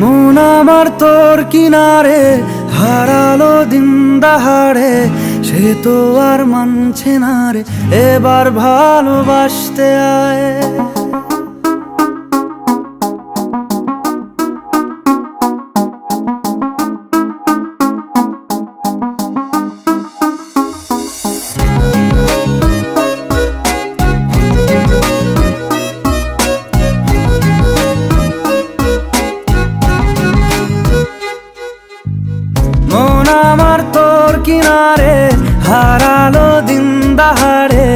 মন আমার তোর কিনারে, হারালো দিন দাহাড়ে সে তো আর মানছে না রে, এবার ভালোবাসতে আয়। কিনারে হারালো দিন দাহাড়ে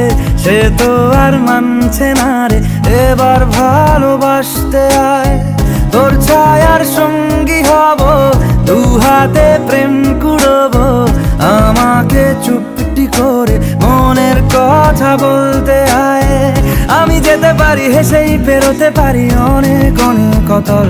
সে তো আর মানছে না রে। এবার ভালোবাসতে আয়, তোর ছায়ার সঙ্গী হব, দু হাতে প্রেম কুড়ব, আমাকে চুপটি করে মনের কথা বলতে আয়। আমি যেতে পারি, হেসেই পেরোতে পারি, অনেক অনেক কতল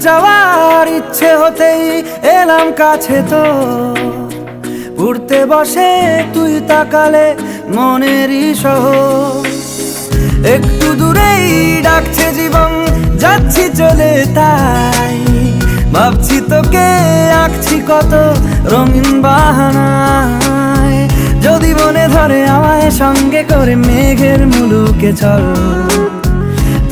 যাওয়ার ইচ্ছে হতেই এলাম কাছে তো। উড়তে বসে তুই তাকালে মনেরই সহ একটু দূরেই ডাকছে জীবন, যাচ্ছি চলে তাই। ভাবছি তোকে, আঁকছি কত রঙিন বাহানায়। যদি মনে ধরে আমায় সঙ্গে করে মেঘের মুলুকে চল।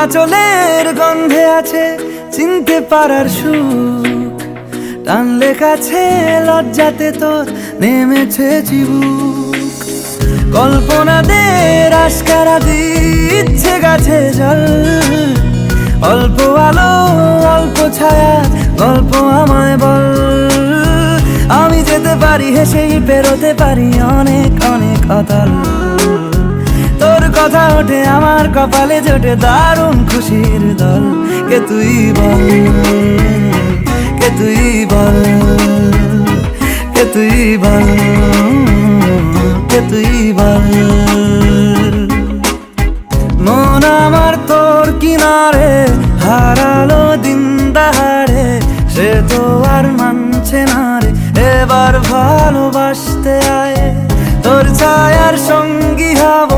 বল তোরা চলের গন্ধে আছে চিনতে পারার সুখ। টানলে কাছে লজ্জাতে তোর নেমেছে চিবুক। কল্পনাদের আশকারা দিচ্ছে গাছে জল। অল্প আলো, অল্প ছায়া, গল্প আমায় বল। আমি যেতে পারি, হেসেই পেরোতে পারি অনেক অনেক অতল। কথা ওঠে, আমার কপালে জোটে দারুণ খুশির দল। কে তুই বল? কে তুই বল? কে তুই বল? কে তুই বল? মন আমার তোর কিনারে, হারালো দিন দাহাড়ে সে তো আর মানছে না রে। এবার ভালোবাসতে আয়, তোর ছায়ার সঙ্গী হব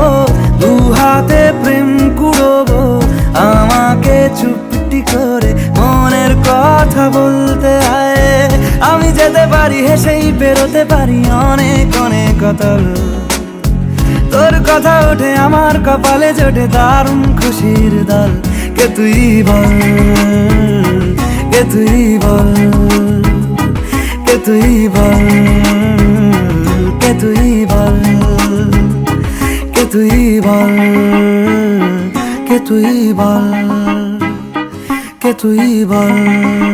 কথা বলতে আয় আমি যেতে পারি, হেসেই বেরোতে পারি। অনেক অনেক কতল তোর কথা ওঠে, আমার কপালে জোটে দারুণ খুশির দল। কে তুই বল? কে তুই বল? কে তুই বল? কে তুই বল? কে তুই বল? কে তুই বল? কে তুই বল?